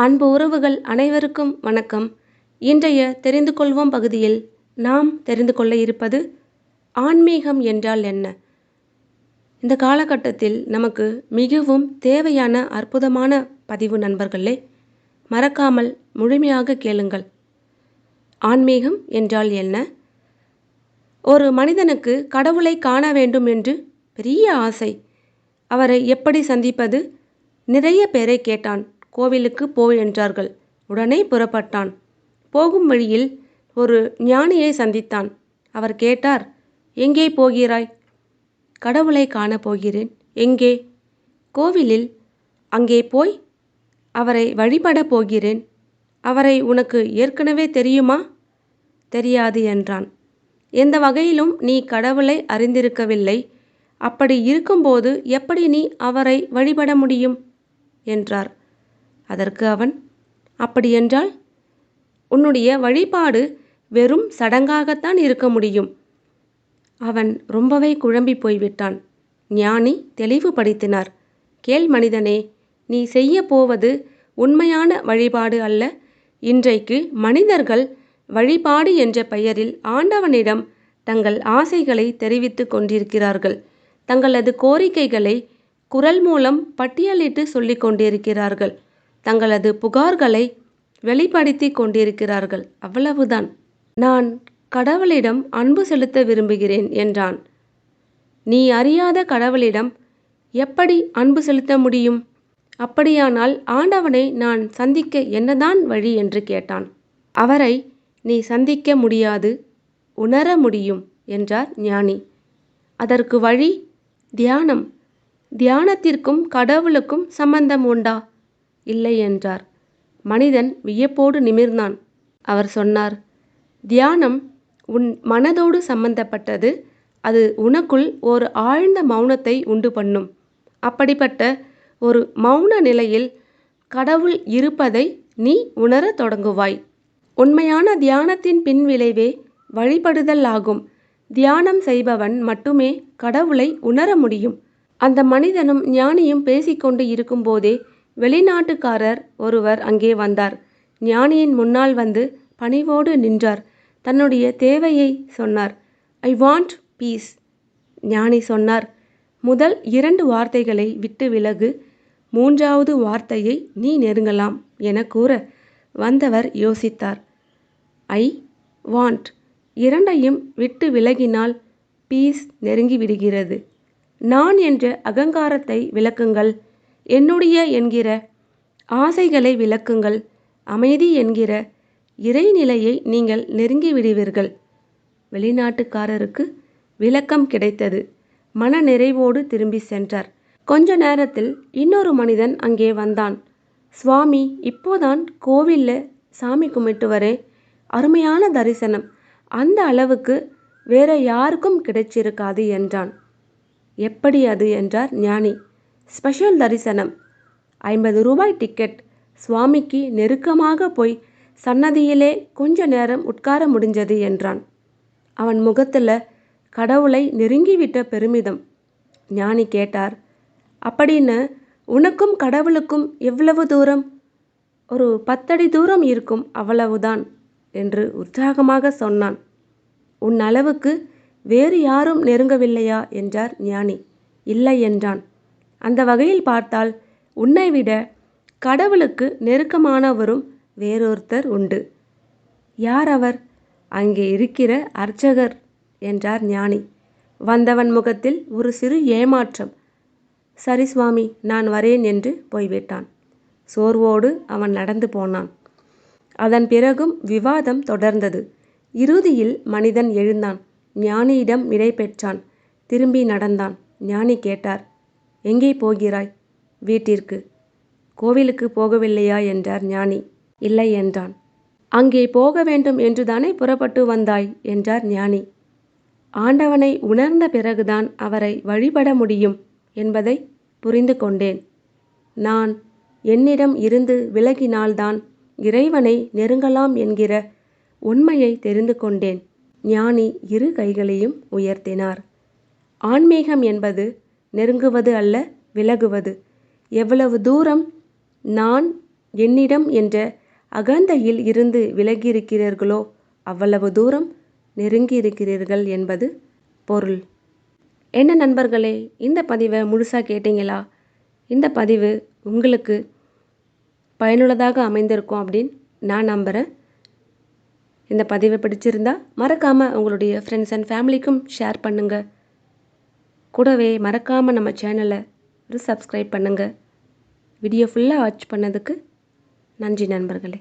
அன்பு உறவுகள் அனைவருக்கும் வணக்கம். இன்றைய தெரிந்து கொள்வோம் பகுதியில் நாம் தெரிந்து கொள்ள இருப்பது ஆன்மீகம் என்றால் என்ன? இந்த காலகட்டத்தில் நமக்கு மிகவும் தேவையான அற்புதமான பதிவு நண்பர்களே மறக்காமல் முழுமையாக கேளுங்கள். ஆன்மீகம் என்றால் என்ன? ஒரு மனிதனுக்கு கடவுளை காண வேண்டும் என்று பெரிய ஆசை. அவரை எப்படி சந்திப்பது? நிறைய பேரை கேட்டான். கோவிலுக்கு போ என்றார்கள். உடனே புறப்பட்டான். போகும் வழியில் ஒரு ஞானியை சந்தித்தான். அவர் கேட்டார் எங்கே போகிறாய்? கடவுளை காணப் போகிறேன். எங்கே? கோவிலில். அங்கே போய் அவரை வழிபடப் போகிறேன். அவரை உனக்கு ஏற்கனவே தெரியுமா? தெரியாது என்றான். எந்த வகையிலும் நீ கடவுளை அறிந்திருக்கவில்லை. அப்படி இருக்கும்போது எப்படி நீ அவரை வழிபட முடியும்? என்றார். அதற்கு அவன் அப்படியென்றால் உன்னுடைய வழிபாடு வெறும் சடங்காகத்தான் இருக்க முடியும். அவன் ரொம்பவே குழம்பி போய்விட்டான். ஞானி தெளிவுபடுத்தினார். கேள் மனிதனே நீ செய்ய போவது உண்மையான வழிபாடு அல்ல. இன்றைக்கு மனிதர்கள் வழிபாடு என்ற பெயரில் ஆண்டவனிடம் தங்கள் ஆசைகளை தெரிவித்து கொண்டிருக்கிறார்கள். தங்களது கோரிக்கைகளை குரல் மூலம் பட்டியலிட்டு சொல்லிக் கொண்டிருக்கிறார்கள். தங்களது புகார்களை வெளிப்படுத்தி கொண்டிருக்கிறார்கள். அவ்வளவுதான். நான் கடவுளிடம் அன்பு செலுத்த விரும்புகிறேன் என்றான். நீ அறியாத கடவுளிடம் எப்படி அன்பு செலுத்த முடியும்? அப்படியானால் ஆண்டவனை நான் சந்திக்க என்னதான் வழி என்று கேட்டான். அவரை நீ சந்திக்க முடியாது உணர முடியும் என்றார் ஞானி. அதற்கு வழி தியானம். தியானத்திற்கும் கடவுளுக்கும் சம்பந்தம் உண்டா? இல்லை என்றார். மனிதன் வியப்போடு நிமிர்ந்தான். அவர் சொன்னார் தியானம் உன் மனதோடு சம்பந்தப்பட்டது. அது உனக்குள் ஒரு ஆழ்ந்த மௌனத்தை உண்டு பண்ணும். அப்படிப்பட்ட ஒரு மௌன நிலையில் கடவுள் இருப்பதை நீ உணரத் தொடங்குவாய். உண்மையான தியானத்தின் பின்விளைவே வழிபடுதல் ஆகும். தியானம் செய்பவன் மட்டுமே கடவுளை உணர முடியும். அந்த மனிதனும் ஞானியும் பேசிக்கொண்டு இருக்கும்போதே வெளிநாட்டுக்காரர் ஒருவர் அங்கே வந்தார். ஞானியின் முன்னால் வந்து பணிவோடு நின்றார். தன்னுடைய தேவையை சொன்னார். ஐ வாண்ட் பீஸ் ஞானி சொன்னார். முதல் இரண்டு வார்த்தைகளை விட்டு விலகு. மூன்றாவது வார்த்தையை நீ நெருங்கலாம் என கூற வந்தவர் யோசித்தார். ஐ வாண்ட் இரண்டையும் விட்டு விலகினால் பீஸ் நெருங்கி விடுகிறது நான் என்ற அகங்காரத்தை விளக்குங்கள். என்னுடைய என்கிற ஆசைகளை விளக்குங்கள். அமைதி என்கிற இறைநிலையை நீங்கள் நெருங்கி விடுவீர்கள். வெளிநாட்டுக்காரருக்கு விளக்கம் கிடைத்தது. மன நிறைவோடு திரும்பி சென்றார். கொஞ்ச நேரத்தில் இன்னொரு மனிதன் அங்கே வந்தான். சுவாமி இப்போதான் கோவில்ல சாமி கும்பிட்டு வரேன் அருமையான தரிசனம். அந்த அளவுக்கு வேற யாருக்கும் கிடைச்சிருக்காது என்றான். எப்படி அது? என்றார் ஞானி. ஸ்பெஷல் தரிசனம். ஐம்பது ரூபாய் டிக்கெட். சுவாமிக்கு நெருக்கமாக போய் சன்னதியிலே கொஞ்ச நேரம் உட்கார முடிஞ்சது என்றான். அவன் முகத்தில் கடவுளை நெருங்கிவிட்ட பெருமிதம். ஞானி கேட்டார் அப்படின்னு உனக்கும் கடவுளுக்கும் எவ்வளவு தூரம்? ஒரு பத்தடி தூரம் இருக்கும் அவ்வளவுதான் என்று உற்சாகமாக சொன்னான். உன் அளவுக்கு வேறு யாரும் நெருங்கவில்லையா? என்றார் ஞானி. இல்லை என்றான். அந்த வகையில் பார்த்தால் உன்னை விட கடவுளுக்கு நெருக்கமானவரும் வேறொருத்தர் உண்டு. யார் அவர்? அங்கே இருக்கிற அர்ச்சகர் என்றார் ஞானி. வந்தவன் முகத்தில் ஒரு சிறு ஏமாற்றம். சரி சுவாமி நான் வரேன் என்று போய்விட்டான். சோர்வோடு அவன் நடந்து போனான். அதன் பிறகும் விவாதம் தொடர்ந்தது. இறுதியில் மனிதன் எழுந்தான். ஞானியிடம் விடை பெற்றான். திரும்பி நடந்தான். ஞானி கேட்டார் எங்கே போகிறாய்? வீட்டிற்கு. கோவிலுக்கு போகவில்லையா? என்றார் ஞானி. இல்லை என்றான். அங்கே போக வேண்டும் என்றுதானே புறப்பட்டு வந்தாய்? என்றார் ஞானி. ஆண்டவனை உணர்ந்த பிறகுதான் அவரை வழிபட முடியும் என்பதை புரிந்து கொண்டேன். நான் என்னிடம் இருந்து விலகினால்தான் இறைவனை நெருங்கலாம் என்கிற உண்மையை தெரிந்து கொண்டேன். ஞானி இரு கைகளையும் உயர்த்தினார். ஆன்மீகம் என்பது நெருங்குவது அல்ல விலகுவது. எவ்வளவு தூரம் நான் என்னிடம் என்ற அகந்தையில் இருந்து விலகியிருக்கிறீர்களோ அவ்வளவு தூரம் நெருங்கியிருக்கிறீர்கள் என்பது பொருள். என்ன நண்பர்களே இந்த பதிவை முழுசாக கேட்டிங்களா? இந்த பதிவு உங்களுக்கு பயனுள்ளதாக அமைந்திருக்கும் அப்படின்னு நான் நம்புகிறேன் இந்த பதிவை பிடிச்சிருந்தா மறக்காமல் உங்களுடைய ஃப்ரெண்ட்ஸ் அண்ட் ஃபேமிலிக்கும் ஷேர் பண்ணுங்கள் கூடவே மறக்காமல் நம்ம சேனலை ஒரு சப்ஸ்கிரைப் பண்ணுங்கள் வீடியோ ஃபுல்லாக வாட்ச் பண்ணதுக்கு நன்றி நண்பர்களே.